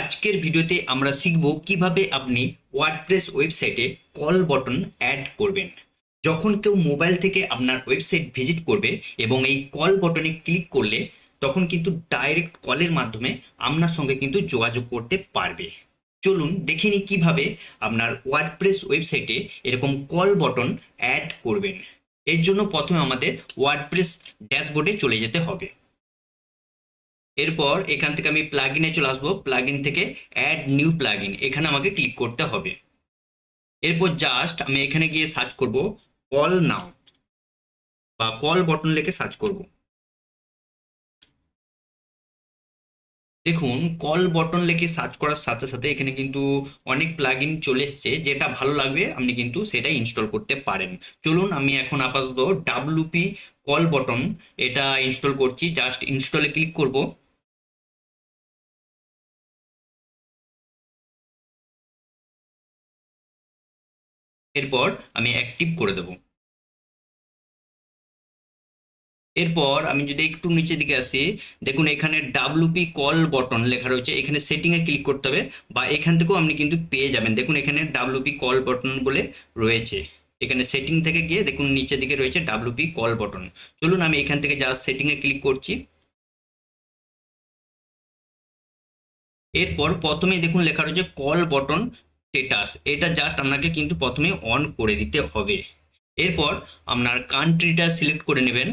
আজকের ভিডিওতে আমরা শিখব কীভাবে আপনি ওয়ার্ডপ্রেস ওয়েবসাইটে কল বটন অ্যাড করবেন। যখন কেউ মোবাইল থেকে আপনার ওয়েবসাইট ভিজিট করবে এবং এই কল বটনে ক্লিক করলে, তখন কিন্তু ডাইরেক্ট কলের মাধ্যমে আপনার সঙ্গে কিন্তু যোগাযোগ করতে পারবে। চলুন দেখে নিই কীভাবে আপনার ওয়ার্ডপ্রেস ওয়েবসাইটে এরকম কল বটন অ্যাড করবেন। এর জন্য প্রথমে আমাদের ওয়ার্ডপ্রেস ড্যাশবোর্ডে চলে যেতে হবে। এরপর এখান থেকে আমি প্লাগইনে চলে আসব। প্লাগইন থেকে অ্যাড নিউ প্লাগইন এখানে আমাকে ক্লিক করতে হবে। এরপর জাস্ট আমি এখানে গিয়ে সার্চ করব কল নাও বা কল বটন লিখে সার্চ করব। দেখুন কল বটন লিখে সার্চ করার সাথে সাথে এখানে কিন্তু অনেক প্লাগইন চলে এসছে। যেটা ভালো লাগবে, আপনি কিন্তু সেটা ইনস্টল করতে পারেন। চলুন, আমি এখন আপাতত ডাব্লুপি কল বটন এটা ইনস্টল করছি। জাস্ট ইনস্টলে ক্লিক করব। এরপর আমি অ্যাক্টিভ করে দেব। এরপর আমি যদি একটু নিচের দিকে আসি, দেখুন এখানে ডাব্লুপি কল বটন লেখা রয়েছে। এখানে সেটিংয়ে ক্লিক করতে হবে বা এখান থেকেও আপনি কিন্তু পেয়ে যাবেন। দেখুন এখানে ডাব্লুপি কল বটন বলে রয়েছে। এখানে সেটিং থেকে গিয়ে দেখুন নিচের দিকে রয়েছে ডাব্লুপি কল বটন চলুন আমি এখান থেকে যা সেটিংয়ে ক্লিক করছি। এরপর প্রথমেই দেখুন লেখা রয়েছে কল বটন স্টেটাস এটা জাস্ট আপনাকে কিন্তু প্রথমে অন করে দিতে হবে। এরপর আপনার কান্ট্রিটা সিলেক্ট করে নেবেন।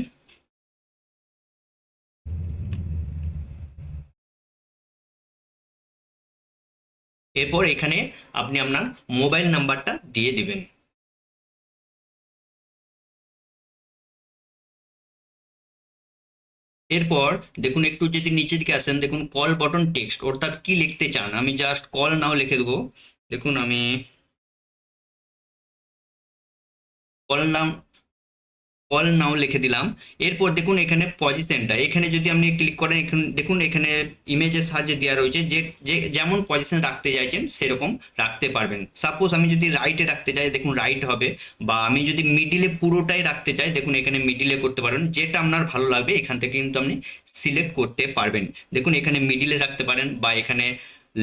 এরপর এখানে আপনি আপনার মোবাইল নাম্বারটা দিয়ে দিবেন। এরপর দেখুন, একটু যদি নিচের দিকে আসেন, দেখুন কল বটন টেক্সট অর্থাৎ কি লিখতে চান? আমি জাস্ট কল নাও লিখে দেবো। দেখুন, আমি কল নাম কল নাও লিখে দিলাম। এরপর দেখুন, এখানে পজিশনটা এখানে যদি আপনি ক্লিক করেন, এখানে, দেখুন, এখানে ইমেজের সাহায্যে দেওয়া রয়েছে যে যে, যেমন পজিশন রাখতে চাইছেন, সেরকম রাখতে পারবেন। সাপোজ আমি যদি রাইটে রাখতে চাই, দেখুন রাইট হবে। বা আমি যদি মিডিলে পুরোটাই রাখতে চাই, দেখুন, এখানে মিডিলে করতে পারবেন। যেটা আপনার ভালো লাগবে, এখান থেকে কিন্তু আপনি সিলেক্ট করতে পারবেন। দেখুন, এখানে মিডিলে রাখতে পারেন বা এখানে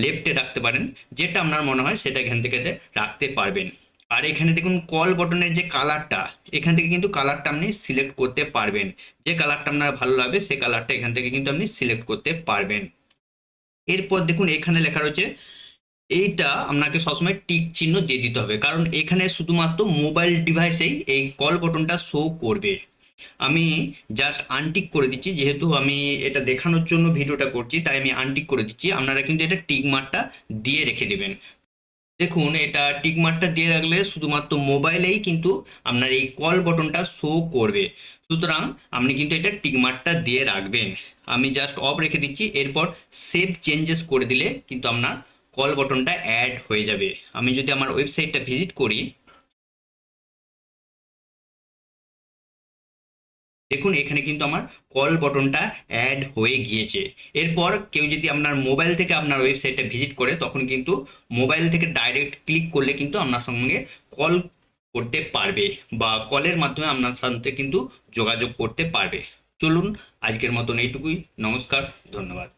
লেফটে রাখতে পারেন, যেটা আপনার মনে হয় সেটা এখান থেকে রাখতে পারবেন। আর এখানে দেখুন কল বটনের যে কালারটা এখান থেকে কিন্তু কালারটা আপনি সিলেক্ট করতে পারবেন। যে কালারটা আপনার ভালো লাগবে, সেই কালারটা এখান থেকে কিন্তু আপনি সিলেক্ট করতে পারবেন। এরপর দেখুন, এখানে লেখা রয়েছে, এইটা আপনাকে সবসময় টিক চিহ্ন দিয়ে দিতে হবে। কারণ এখানে শুধুমাত্র মোবাইল ডিভাইসেই এই কল বটনটা শো করবে। আমি জাস্ট আনটিক করে দিচ্ছি, যেহেতু আমি এটা দেখানোর জন্য ভিডিওটা করছি, তাই আমি আনটিক করে দিচ্ছি। আপনারা কিন্তু এটা টিক মার্কটা দিয়ে রেখে দেবেন। দেখুন, এটা টিক মার্কটা দিয়ে রাখলে শুধুমাত্র মোবাইলেই কিন্তু আপনার এই কল বটনটা শো করবে। সুতরাং আপনি কিন্তু এটা টিক মার্কটা দিয়ে রাখবেন। আমি জাস্ট অফ রেখে দিচ্ছি, এরপর সেভ চেঞ্জেস করে দিলে কিন্তু আপনার কল বটনটা অ্যাড হয়ে যাবে। আমি যদি আমার ওয়েবসাইটটা ভিজিট করি দেখুন, এখানে কিন্তু আমার কল বটনটা অ্যাড হয়ে গিয়েছে। এরপর কেউ যদি আপনার মোবাইল থেকে আপনার ওয়েবসাইটটা ভিজিট করে, তখন কিন্তু মোবাইল থেকে ডাইরেক্ট ক্লিক করলে কিন্তু আপনার সঙ্গে কল করতে পারবে বা কলের মাধ্যমে আপনার সাথে কিন্তু যোগাযোগ করতে পারবে। চলুন, আজকের মতন এইটুকুই। নমস্কার, ধন্যবাদ।